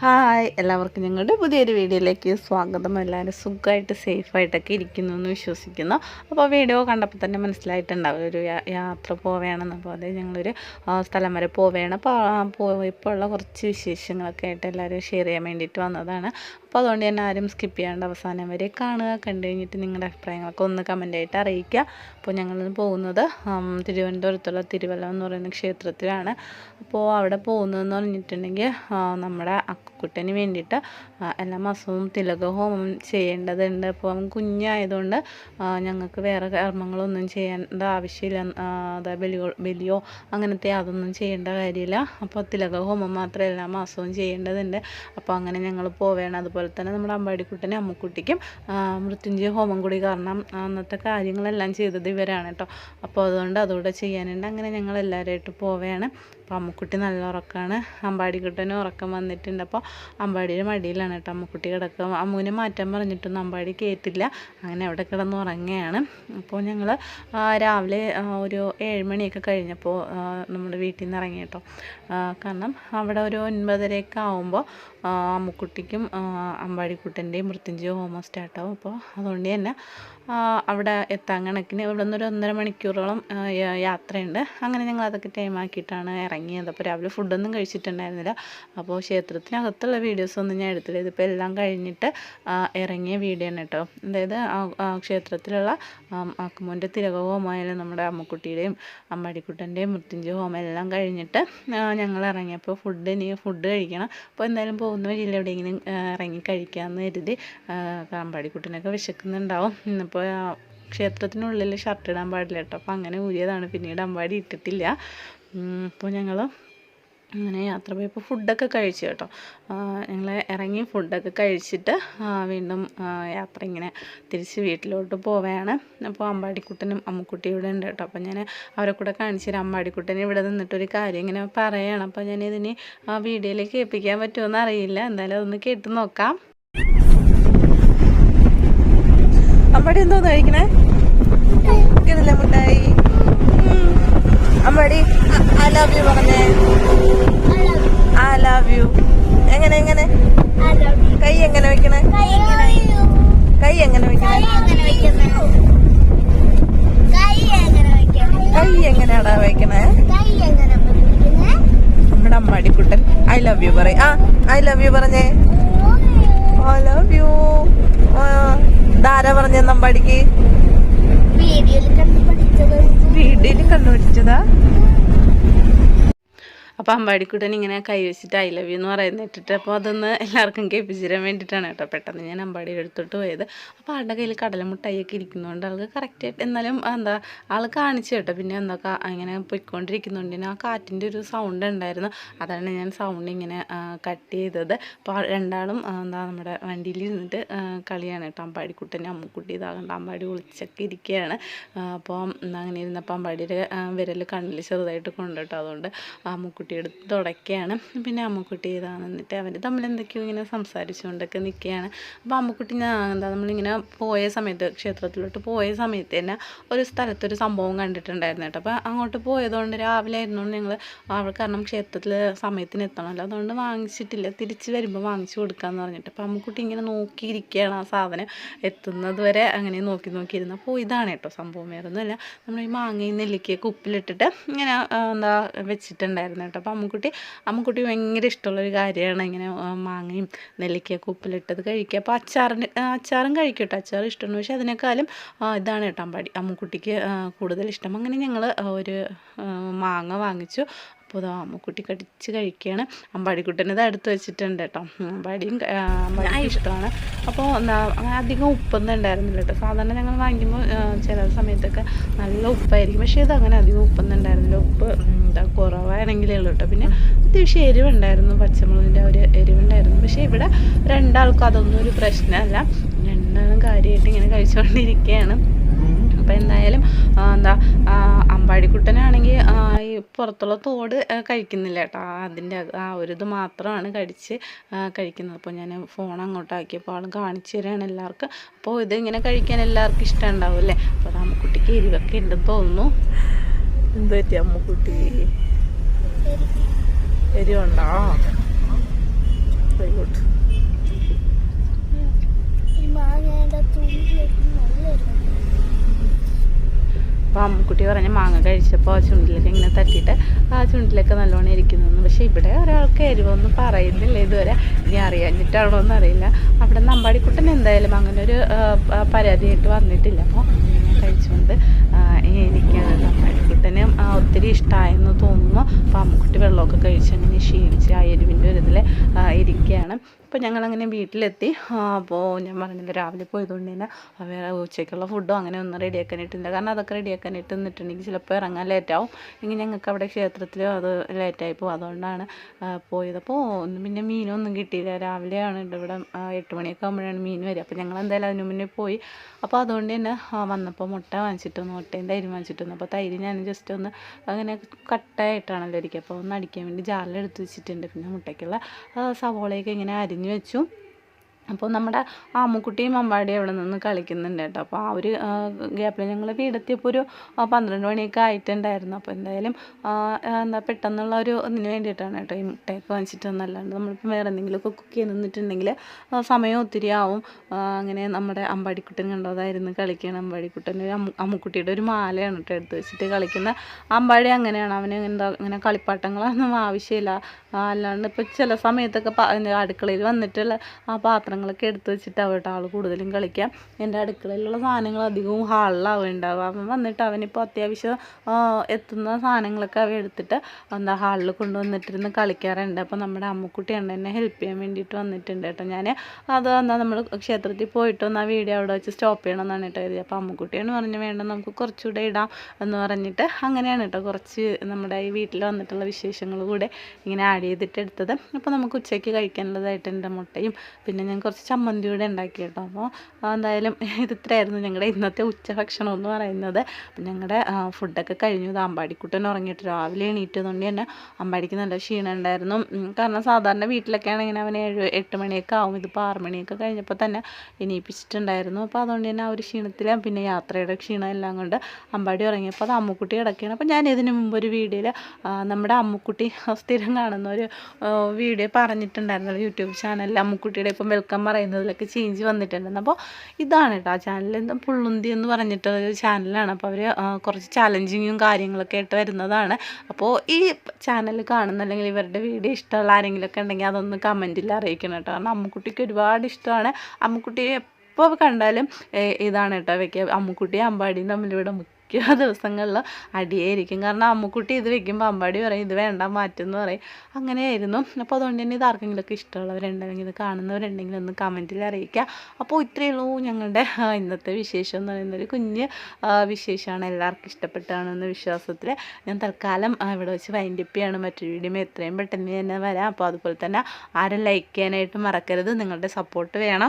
Hi എല്ലാവർക്കും ഞങ്ങളുടെ പുതിയൊരു വീഡിയോയിലേക്ക് സ്വാഗതം. എല്ലാവരും സുഖമായിട്ട് സേഫായിട്ടൊക്കെ ഇരിക്കുന്നു എന്ന് വിശ്വസിക്കുന്നു. അപ്പോൾ വീഡിയോ കണ്ടപ്പോൾ തന്നെ മനസ്സിലായിട്ടുണ്ടാവും ഒരു യാത്ര പോവുകയാണെന്ന്. അപ്പോൾ അതെ ഞങ്ങളൊരു സ്ഥലം വരെ പോവുകയാണ്. അപ്പോൾ ഇപ്പോൾ ഉള്ള കുറച്ച് വിശേഷങ്ങളൊക്കെ ആയിട്ട് എല്ലാവരും ഷെയർ ചെയ്യാൻ വേണ്ടിയിട്ട് വന്നതാണ്. അപ്പോൾ അതുകൊണ്ട് തന്നെ ആരും സ്കിപ്പ് ചെയ്യാണ്ട് അവസാനം വരെ കാണുക കണ്ടു കഴിഞ്ഞിട്ട് നിങ്ങളുടെ അഭിപ്രായങ്ങളൊക്കെ ഒന്ന് കമന്റായിട്ട് അറിയിക്കുക. അപ്പോൾ ഞങ്ങൾ പോകുന്നത് തിരുവനന്തപുരത്തുള്ള തിരുവല്ല എന്ന് പറയുന്ന ക്ഷേത്രത്തിലാണ്. അപ്പോൾ അവിടെ പോകുന്നതെന്ന് പറഞ്ഞിട്ടുണ്ടെങ്കിൽ നമ്മുടെ അക്കുക്കുട്ടന് വേണ്ടിയിട്ട് എല്ലാ മാസവും തിലക ഹോമം ചെയ്യേണ്ടതുണ്ട്. അപ്പോൾ അവൻ കുഞ്ഞായതുകൊണ്ട് ഞങ്ങൾക്ക് വേറെ കർമ്മങ്ങളൊന്നും ചെയ്യേണ്ട ആവശ്യമില്ല. അതായത് ബലിയോ ബലിയോ അങ്ങനത്തെ അതൊന്നും ചെയ്യേണ്ട കാര്യമില്ല. അപ്പോൾ തിലക ഹോമം മാത്രം എല്ലാ മാസവും ചെയ്യേണ്ടതുണ്ട്. അപ്പോൾ അങ്ങനെ ഞങ്ങൾ പോവേണം. അതുപോലെ തന്നെ നമ്മുടെ അമ്പാടിക്കുട്ടനും അമ്മുക്കുട്ടിക്കും മൃത്യുഞ്ജയ ഹോമം കൂടി കാരണം അന്നത്തെ കാര്യങ്ങളെല്ലാം ചെയ്തത് ഇവരാണ് കേട്ടോ. അപ്പോൾ അതുകൊണ്ട് അതുകൂടെ ചെയ്യാനുണ്ട്. അങ്ങനെ ഞങ്ങൾ എല്ലാവരുമായിട്ട് പോവുകയാണ് അപ്പോൾ അമ്മുക്കുട്ടി നല്ല ഉറക്കമാണ് അമ്പാടിക്കുട്ടനും ഉറക്കം വന്നിട്ടുണ്ട്. അപ്പോൾ അമ്പാടിയുടെ മടിയിലാണ് കേട്ടോ അമ്മുക്കുട്ടി കിടക്കുക. അമ്മുവിനെ മാറ്റാൻ പറഞ്ഞിട്ടൊന്നും അമ്പാടി കേട്ടില്ല അങ്ങനെ അവിടെ കിടന്ന് ഉറങ്ങുകയാണ്. അപ്പോൾ ഞങ്ങൾ രാവിലെ ഒരു ഏഴ് മണിയൊക്കെ കഴിഞ്ഞപ്പോൾ നമ്മുടെ വീട്ടിൽ നിന്ന് ഇറങ്ങി കേട്ടോ. കാരണം അവിടെ ഒരു ഒൻപതരയൊക്കെ ആകുമ്പോൾ അമ്മുക്കുട്ടിക്കും അമ്പാടിക്കുട്ടന്റെയും മൃത്യുഞ്ജയ ഹോമം സ്റ്റാർട്ടാവും അപ്പോൾ അതുകൊണ്ട് തന്നെ അവിടെ എത്താൻ കണക്കിന് ഇവിടെ നിന്നൊരു ഒന്നര മണിക്കൂറോളം യാത്രയുണ്ട്. അങ്ങനെ ഞങ്ങൾ അതൊക്കെ ടൈം ആക്കിയിട്ടാണ് ഇറങ്ങിയത്. അപ്പോൾ രാവിലെ ഫുഡൊന്നും കഴിച്ചിട്ടുണ്ടായിരുന്നില്ല. അപ്പോൾ ക്ഷേത്രത്തിനകത്തുള്ള വീഡിയോസൊന്നും ഞാൻ എടുത്തില്ല ഇതിപ്പോൾ എല്ലാം കഴിഞ്ഞിട്ട് ഇറങ്ങിയ വീഡിയോ ആണ് കേട്ടോ. അതായത് ക്ഷേത്രത്തിലുള്ള അക്കുമോന്റെ തിരകഹോമായാലും നമ്മുടെ അമ്മക്കുട്ടിയുടെയും അമ്മാടിക്കുട്ടന്റെയും മൃത്യുഞ്ജയ ഹോമം എല്ലാം കഴിഞ്ഞിട്ട് ഞങ്ങൾ ഇറങ്ങിയപ്പോൾ ഫുഡ് ഇനി ഫുഡ് കഴിക്കണം. അപ്പോൾ എന്തായാലും പോകുന്ന വഴിയിൽ എവിടെയെങ്കിലും ഇറങ്ങി കഴിക്കാമെന്ന് കരുതി അമ്പാടിക്കുട്ടനൊക്കെ വിശക്കുന്നുണ്ടാവും. ഇന്നിപ്പോൾ ആ ക്ഷേത്രത്തിനുള്ളിൽ ഷർട്ട് ഇടാൻ പാടില്ല കേട്ടോ അപ്പോൾ അങ്ങനെ ഊരിയതാണ്. പിന്നീട് അമ്പാടി ഇട്ടിട്ടില്ല. അപ്പോൾ ഞങ്ങൾ അങ്ങനെ യാത്ര പോയപ്പോൾ ഫുഡൊക്കെ കഴിച്ചു കേട്ടോ. ഞങ്ങൾ ഇറങ്ങി ഫുഡൊക്കെ കഴിച്ചിട്ട് വീണ്ടും യാത്ര ഇങ്ങനെ തിരിച്ച് വീട്ടിലോട്ട് പോവുകയാണ് അപ്പോൾ അമ്പാടിക്കുട്ടനും അമ്മുക്കുട്ടിയും ഇവിടെ ഉണ്ട് കേട്ടോ. അപ്പോൾ ഞാൻ അവരെ കൂടെ കാണിച്ചു തരാം. അമ്പാടിക്കുട്ടൻ ഇവിടെ നിന്നിട്ടൊരു കാര്യം ഇങ്ങനെ പറയുകയാണ് അപ്പോൾ ഞാൻ ഇതിന് ആ വീഡിയോയിലേക്ക് ഏൽപ്പിക്കാൻ പറ്റുമെന്ന് അറിയില്ല. എന്തായാലും അതൊന്ന് കേട്ട് നോക്കാം. അമ്പാടി എന്തോന്ന് കഴിക്കണേ? ഇതില്ല മുട്ടായി. അമ്മടി ഐ ലവ് യു പറഞ്ഞേ. ഐ ലവ് യു എങ്ങനെ എങ്ങനെ? കൈ എങ്ങനെ വെക്കണേ? കൈ എങ്ങനെ വെക്കണേ? കൈ എങ്ങനെയാടാ വെക്കണേ? നമ്മുടെ അമ്മടിക്കുട്ടൻ. ഐ ലവ് യു പറയും. ആ ഐ ലവ് യു പറഞ്ഞേ ഐ ലവ് യു ധാര പറഞ്ഞ അമ്പാടിക്ക് വീഡിയോയിൽ കണ്ടുപിടിച്ചതാ അപ്പോൾ അമ്പാടിക്കുട്ടൻ ഇങ്ങനെ കൈ വെച്ചിട്ട് ഐ ലവ് യു എന്ന് പറയുന്നത് ഇട്ടിട്ട് അപ്പോൾ അതൊന്ന് എല്ലാവർക്കും കേൾപ്പിച്ചിരാൻ വേണ്ടിയിട്ടാണ് കേട്ടോ പെട്ടെന്ന് ഞാൻ അമ്പാടിയുടെ അടുത്തോട്ട് പോയത്. അപ്പോൾ ആളുടെ കയ്യിൽ കടലമുട്ടായിയൊക്കെ ഇരിക്കുന്നതുകൊണ്ട് ആൾക്ക് കറക്റ്റായിട്ട് എന്നാലും എന്താ ആൾ കാണിച്ചു കേട്ടോ. പിന്നെ എന്താ പൊയ്ക്കൊണ്ടിരിക്കുന്നതുകൊണ്ട് തന്നെ ആ കാറ്റിന്റെ ഒരു സൗണ്ട് ഉണ്ടായിരുന്നു. അതാണ് ഞാൻ സൗണ്ട് ഇങ്ങനെ കട്ട് ചെയ്തത്. അപ്പോൾ രണ്ടാളും എന്താ നമ്മുടെ വണ്ടിയിൽ ഇരുന്നിട്ട് കളിയാണ് കേട്ടോ. അമ്പാടിക്കുട്ടനെ അമ്മുക്കുട്ടി ഇതാകണ്ട അമ്പാടി ഒളിച്ചൊക്കെ ഇരിക്കുകയാണ് അപ്പോൾ അങ്ങനെ ഇരുന്നപ്പോൾ അമ്പാടിയുടെ വിരൽ കണ്ണിൽ ചെറുതായിട്ട് കൊണ്ടുട്ടോ അതുകൊണ്ട് അമ്മുക്കുട്ടി എടുത്ത് തുടക്കുകയാണ് പിന്നെ അമ്മുക്കുട്ടി ഇതാണ്. എന്നിട്ട് അവർ തമ്മിൽ എന്തൊക്കെയോ ഇങ്ങനെ സംസാരിച്ചുകൊണ്ടൊക്കെ നിൽക്കുകയാണ്. അപ്പോൾ അമ്മുക്കുട്ടി ഞാൻ എന്താ നമ്മളിങ്ങനെ പോയ സമയത്ത് ക്ഷേത്രത്തിലോട്ട് പോയ സമയത്ത് തന്നെ ഒരു സ്ഥലത്തൊരു സംഭവം കണ്ടിട്ടുണ്ടായിരുന്നു കേട്ടോ. അപ്പോൾ അങ്ങോട്ട് പോയതുകൊണ്ട് രാവിലെ ആയിരുന്നുകൊണ്ട് ഞങ്ങൾ അവൾ കാരണം ക്ഷേത്രത്തിൽ സമയത്തിന് എത്തണമല്ലോ. അതുകൊണ്ട് വാങ്ങിച്ചിട്ടില്ല. തിരിച്ച് വരുമ്പോൾ വാങ്ങിച്ചു കൊടുക്കാമെന്ന് പറഞ്ഞിട്ട്. അപ്പോൾ അമ്മുക്കുട്ടി ഇങ്ങനെ നോക്കിയിരിക്കുകയാണ് ആ സാധനം എത്തുന്നത് വരെ അങ്ങനെ നോക്കി നോക്കിയിരുന്നു. അപ്പോൾ ഇതാണ് കേട്ടോ സംഭവം. വേറെ ഒന്നുമല്ല നമ്മൾ ഈ മാങ്ങയും നെല്ലിക്കയൊക്കെ ഉപ്പിലിട്ടിട്ട് ഇങ്ങനെ എന്താ വെച്ചിട്ടുണ്ടായിരുന്നു കേട്ടോ. അപ്പോൾ അമ്മുക്കുട്ടി അമ്മുക്കുട്ടി ഭയങ്കര ഇഷ്ടമുള്ളൊരു കാര്യമാണ് ഇങ്ങനെ മാങ്ങയും നെല്ലിക്കയൊക്കെ ഉപ്പിലിട്ടത് കഴിക്കുക. അപ്പോൾ അച്ചാറിന് അച്ചാറും കഴിക്കും കേട്ടോ. അച്ചാർ ഇഷ്ടമാണ്. പക്ഷേ അതിനേക്കാളും ഇതാണ് കേട്ടോ അമ്പാടി. അമ്മുക്കുട്ടിക്ക് കൂടുതൽ ഇഷ്ടം. അങ്ങനെ ഞങ്ങൾ ഒരു മാങ്ങ വാങ്ങിച്ചു. അപ്പോൾ അമ്മുക്കുട്ടി കടിച്ച് കഴിക്കുകയാണ്. അമ്പാടിക്കുട്ടനെ ഇത് അടുത്ത് വെച്ചിട്ടുണ്ട് കേട്ടോ. അമ്പാടിയും അമ്പാടിയും അമ്പാടിക്ക് ഇഷ്ടമാണ്. അപ്പോൾ അധികം ഉപ്പൊന്നും ഉണ്ടായിരുന്നില്ല കേട്ടോ. സാധാരണ ഞങ്ങൾ വാങ്ങിക്കുമ്പോൾ ചില സമയത്തൊക്കെ നല്ല ഉപ്പായിരിക്കും. പക്ഷേ ഇത് അങ്ങനെ അധികം ഉപ്പൊന്നും ഉണ്ടായിരുന്നില്ല. ഉപ്പ് എന്താ കുറവാണെങ്കിലേ ഉള്ളൂ കേട്ടോ. പിന്നെ അത്യാവശ്യം എരിവുണ്ടായിരുന്നു. പച്ചമുളകിന്റെ ഒരു എരിവുണ്ടായിരുന്നു. പക്ഷേ ഇവിടെ രണ്ടാൾക്കും അതൊന്നും ഒരു പ്രശ്നമല്ല. രണ്ടാളും കാര്യമായിട്ട് ഇങ്ങനെ കഴിച്ചുകൊണ്ടിരിക്കുകയാണ്. അപ്പോൾ എന്തായാലും എന്താ അമ്പാടിക്കുട്ടനാണെങ്കിൽ പുറത്തുള്ള തോട് കഴിക്കുന്നില്ല കേട്ടോ. അതിന്റെ ആ ഒരു ഇത് മാത്രമാണ് കടിച്ച് കഴിക്കുന്നത്. അപ്പോൾ ഞാൻ ഫോൺ അങ്ങോട്ടാക്കിയപ്പോൾ ആൾ കാണിച്ചു തരികയാണ് എല്ലാവർക്കും. അപ്പോൾ ഇതിങ്ങനെ കഴിക്കാൻ എല്ലാവർക്കും ഇഷ്ടം ഉണ്ടാവും അല്ലേ? അപ്പോൾ അത് അമ്മക്കുട്ടിക്ക് എരിവൊക്കെ ഉണ്ടെന്ന് തോന്നുന്നു. എന്ത് പറ്റി അമ്മക്കുട്ടി? എരിവുണ്ടോ? വെരി അപ്പോൾ അമ്മക്കുട്ടി പറഞ്ഞ് മാങ്ങ കഴിച്ചപ്പോൾ ആ ചുണ്ടിലൊക്കെ ഇങ്ങനെ തട്ടിയിട്ട് ആ ചുണ്ടിലൊക്കെ നല്ലോണം ഇരിക്കുന്നു പക്ഷേ ഇവിടെ ഒരാൾക്ക് എരിവൊന്നും പറയുന്നില്ല ഇതുവരെ. ഇനി അറിയാഞ്ഞിട്ടാണോ എന്നറിയില്ല അവിടെ നമ്പാടിക്കുട്ടൻ എന്തായാലും അങ്ങനെ ഒരു പരാതിയായിട്ട് വന്നിട്ടില്ല. അപ്പോൾ കഴിച്ചുകൊണ്ട് എനിക്കാണ് നമ്പാടിക്കുട്ടന് ഒത്തിരി ഇഷ്ടമായെന്ന് തോന്നുന്നു. അപ്പോൾ അമ്മക്കുട്ടി വെള്ളമൊക്കെ കഴിച്ചു. ക്ഷീണിച്ച് ആ എരിവിന്റെ ഒരു ഇതിൽ ഇരിക്കുകയാണ്. അപ്പോൾ ഞങ്ങളങ്ങനെ വീട്ടിലെത്തി. അപ്പോൾ ഞാൻ പറഞ്ഞില്ല രാവിലെ പോയതുകൊണ്ട് തന്നെ വേറെ ഉച്ചയ്ക്കുള്ള ഫുഡോ അങ്ങനെ ഒന്നും റെഡിയാക്കാനായിട്ടില്ല കാരണം അതൊക്കെ റെഡിയാക്കാനായിട്ട് നിന്നിട്ടുണ്ടെങ്കിൽ ചിലപ്പോൾ ഇറങ്ങാൻ ലേറ്റാവും എങ്കിൽ ഞങ്ങൾക്ക് അവിടെ ക്ഷേത്രത്തിലോ അത് ലേറ്റായി പോകും. അതുകൊണ്ടാണ് പോയത്. അപ്പോൾ ഒന്നും പിന്നെ മീനൊന്നും കിട്ടിയില്ല. രാവിലെയാണ് ഇവിടെ എട്ട് മണിയൊക്കെ ആകുമ്പോഴാണ് മീൻ വരിക. അപ്പോൾ ഞങ്ങൾ എന്തായാലും അതിനു മുന്നേ പോയി. അപ്പോൾ അതുകൊണ്ട് തന്നെ വന്നപ്പോൾ മുട്ട വാങ്ങിച്ചിട്ട് വന്നു മുട്ടയും തൈരും വാങ്ങിച്ചിട്ട് വന്നു അപ്പോൾ തൈര് ഞാൻ ജസ്റ്റ് ഒന്ന് അങ്ങനെ കട്ടായിട്ടാണല്ലോ ഇരിക്കുക. അപ്പോൾ ഒന്ന് അടിക്കാൻ വേണ്ടി ജാറിലെടുത്ത് വെച്ചിട്ടുണ്ട്. പിന്നെ മുട്ടയ്ക്കുള്ള സവോളയൊക്കെ ഇങ്ങനെ അരിഞ്ഞു വെച്ചു. അപ്പോൾ നമ്മുടെ ആമ്മുക്കുട്ടിയും അമ്പാടിയും അവിടെ നിന്ന് കളിക്കുന്നുണ്ട് കേട്ടോ. അപ്പോൾ ആ ഒരു ഗ്യാപ്പിൽ ഞങ്ങൾ വീടെത്തിയപ്പോൾ ഒരു പന്ത്രണ്ട് മണിയൊക്കെ ആയിട്ടുണ്ടായിരുന്നു. അപ്പോൾ എന്തായാലും എന്താ പെട്ടെന്നുള്ള ഒരു ഇതിന് വേണ്ടിയിട്ടാണ് കേട്ടോ ഈ മുട്ടയൊക്കെ വാങ്ങിച്ചിട്ട് വന്നല്ലാണ്ട് നമ്മളിപ്പോൾ വേറെ എന്തെങ്കിലുമൊക്കെ കുക്ക് ചെയ്ത് നിന്നിട്ടുണ്ടെങ്കിൽ സമയം ഒത്തിരി ആവും. അങ്ങനെ നമ്മുടെ അമ്പാടിക്കുട്ടൻ കണ്ടതായിരുന്നു കളിക്കണം അമ്പാടിക്കുട്ടൻ ഒരു അമ്മു അമ്മുക്കുട്ടിയുടെ ഒരു മാലയാണ് കേട്ടോ എടുത്ത് വെച്ചിട്ട് കളിക്കുന്ന അമ്പാടി അങ്ങനെയാണ്. അവന് എന്താ അങ്ങനെ കളിപ്പാട്ടങ്ങളൊന്നും ആവശ്യമില്ല. അല്ലാണ്ട് ഇപ്പോൾ ചില സമയത്തൊക്കെ അടുക്കളയിൽ വന്നിട്ടുള്ള ആ പാത്രങ്ങളൊക്കെ എടുത്ത് വെച്ചിട്ട് അവരുടെ ആൾ കൂടുതലും കളിക്കാം എന്റെ അടുക്കളയിലുള്ള സാധനങ്ങൾ അധികവും ഹാളിലാവും ഉണ്ടാവുക അവൻ വന്നിട്ട് അവനിപ്പോൾ അത്യാവശ്യം എത്തുന്ന സാധനങ്ങളൊക്കെ അവ എടുത്തിട്ട് എന്താ ഹാളിൽ കൊണ്ടുവന്നിട്ടിരുന്ന് കളിക്കാറുണ്ട്. അപ്പോൾ നമ്മുടെ അമ്മുക്കുട്ടിയാണ് എന്നെ ഹെൽപ്പ് ചെയ്യാൻ വേണ്ടിയിട്ട് വന്നിട്ടുണ്ട് കേട്ടോ. ഞാൻ അത് എന്താ നമ്മൾ ക്ഷേത്രത്തിൽ പോയിട്ട് ഒന്ന് ആ വീഡിയോ അവിടെ വെച്ച് സ്റ്റോപ്പ് ചെയ്യണം എന്നാണ് കേട്ടോ കരുതി അപ്പോൾ അമ്മുക്കുട്ടിയാണ് പറഞ്ഞു വേണ്ട നമുക്ക് കുറച്ചുകൂടെ ഇടാം എന്ന് പറഞ്ഞിട്ട് അങ്ങനെയാണ് കേട്ടോ കുറച്ച് നമ്മുടെ ഈ വീട്ടിൽ വന്നിട്ടുള്ള വിശേഷങ്ങൾ കൂടെ ഇങ്ങനെ ആഡ് ചെയ്തിട്ട് എടുത്തത്. അപ്പോൾ നമുക്ക് ഉച്ചയ്ക്ക് കഴിക്കാനുള്ളതായിട്ട് എന്റെ മുട്ടയും പിന്നെ ഞാൻ കുറച്ച് ചമ്മന്തി കൂടെ ഉണ്ടാക്കി കേട്ടോ. അപ്പോൾ എന്തായാലും ഇത് ഇത്രയായിരുന്നു ഞങ്ങളുടെ ഇന്നത്തെ ഉച്ചഭക്ഷണം എന്ന് പറയുന്നത്. അപ്പം ഞങ്ങളുടെ ഫുഡൊക്കെ കഴിഞ്ഞു. ഇത് അമ്പാടിക്കുട്ടൻ ഉറങ്ങിയിട്ട് രാവിലെ എണീറ്റതുകൊണ്ട് തന്നെ അമ്പാടിക്ക് നല്ല ക്ഷീണം ഉണ്ടായിരുന്നു. കാരണം സാധാരണ വീട്ടിലൊക്കെ ആണെങ്കിൽ അവൻ ഏഴ് എട്ട് മണിയൊക്കെ ആവും. ഇതിപ്പോൾ ആറ് മണിയൊക്കെ കഴിഞ്ഞപ്പോൾ തന്നെ എണീപ്പിച്ചിട്ടുണ്ടായിരുന്നു. അപ്പോൾ അതുകൊണ്ട് തന്നെ ആ ഒരു ക്ഷീണത്തിൽ പിന്നെ യാത്രയുടെ ക്ഷീണം എല്ലാം കൊണ്ട് അമ്പാടി ഉറങ്ങിയപ്പോൾ അത് അമ്മുക്കുട്ടി കിടക്കുകയാണ് അപ്പോൾ ഞാൻ ഇതിന് മുമ്പ് ഒരു വീഡിയോയിൽ നമ്മുടെ അമ്മുക്കുട്ടി സ്ഥിരം കാണുന്ന ഒരു വീഡിയോ പറഞ്ഞിട്ടുണ്ടായിരുന്നു യൂട്യൂബ് ചാനലിൽ അമ്മുക്കുട്ടിയുടെ ഇപ്പം വെൽക്കം പറയുന്നതിലൊക്കെ ചേഞ്ച് വന്നിട്ടുണ്ട് അപ്പോൾ ഇതാണ് കേട്ടോ ആ ചാനൽ എന്താ പുള്ളുന്തി എന്ന് പറഞ്ഞിട്ടുള്ള ഒരു ചാനലാണ് അപ്പോൾ അവർ കുറച്ച് ചാലഞ്ചിങ്ങും കാര്യങ്ങളൊക്കെ ആയിട്ട് വരുന്നതാണ്. അപ്പോൾ ഈ ചാനൽ കാണുന്ന അല്ലെങ്കിൽ ഇവരുടെ വീഡിയോ ഇഷ്ടമുള്ള ആരെങ്കിലുമൊക്കെ ഉണ്ടെങ്കിൽ അതൊന്ന് കമന്റിൽ അറിയിക്കണം കേട്ടോ കാരണം അമ്മുക്കുട്ടിക്ക് ഒരുപാട് ഇഷ്ടമാണ്. അമ്മുക്കുട്ടിയെ എപ്പോൾ കണ്ടാലും ഇതാണ് കേട്ടോ വെക്കുക അമ്മക്കുട്ടിയും അമ്പാടിയും തമ്മിൽ ഇവിടെ മിക്ക ദിവസങ്ങളിൽ അടിയായിരിക്കും. കാരണം അമ്മുക്കുട്ടി ഇത് വെക്കുമ്പോൾ അമ്പാടി പറയും ഇത് വേണ്ട മാറ്റെന്ന് പറയും. അങ്ങനെയായിരുന്നു. അപ്പോൾ അതുകൊണ്ട് തന്നെ ഇത് ആർക്കെങ്കിലുമൊക്കെ ഇഷ്ടമുള്ളവരുണ്ടെങ്കിൽ ഇത് കാണുന്നവരുണ്ടെങ്കിൽ ഒന്ന് കമന്റിൽ അറിയിക്കുക. അപ്പോൾ ഇത്രയേ ഉള്ളൂ ഞങ്ങളുടെ ഇന്നത്തെ വിശേഷം എന്ന് പറയുന്നൊരു കുഞ്ഞ് ആ, വിശേഷമാണ്. എല്ലാവർക്കും ഇഷ്ടപ്പെട്ടാണെന്ന വിശ്വാസത്തിൽ ഞാൻ തൽക്കാലം ഇവിടെ വെച്ച് വൈൻഡിപ്പിയാണ് മറ്റൊരു വീഡിയോ എത്രയും പെട്ടെന്ന് തന്നെ വരാം. അപ്പോൾ അതുപോലെ തന്നെ ആരും ലൈക്ക് ചെയ്യാനായിട്ട് മറക്കരുത്. നിങ്ങളുടെ സപ്പോർട്ട് വേണം.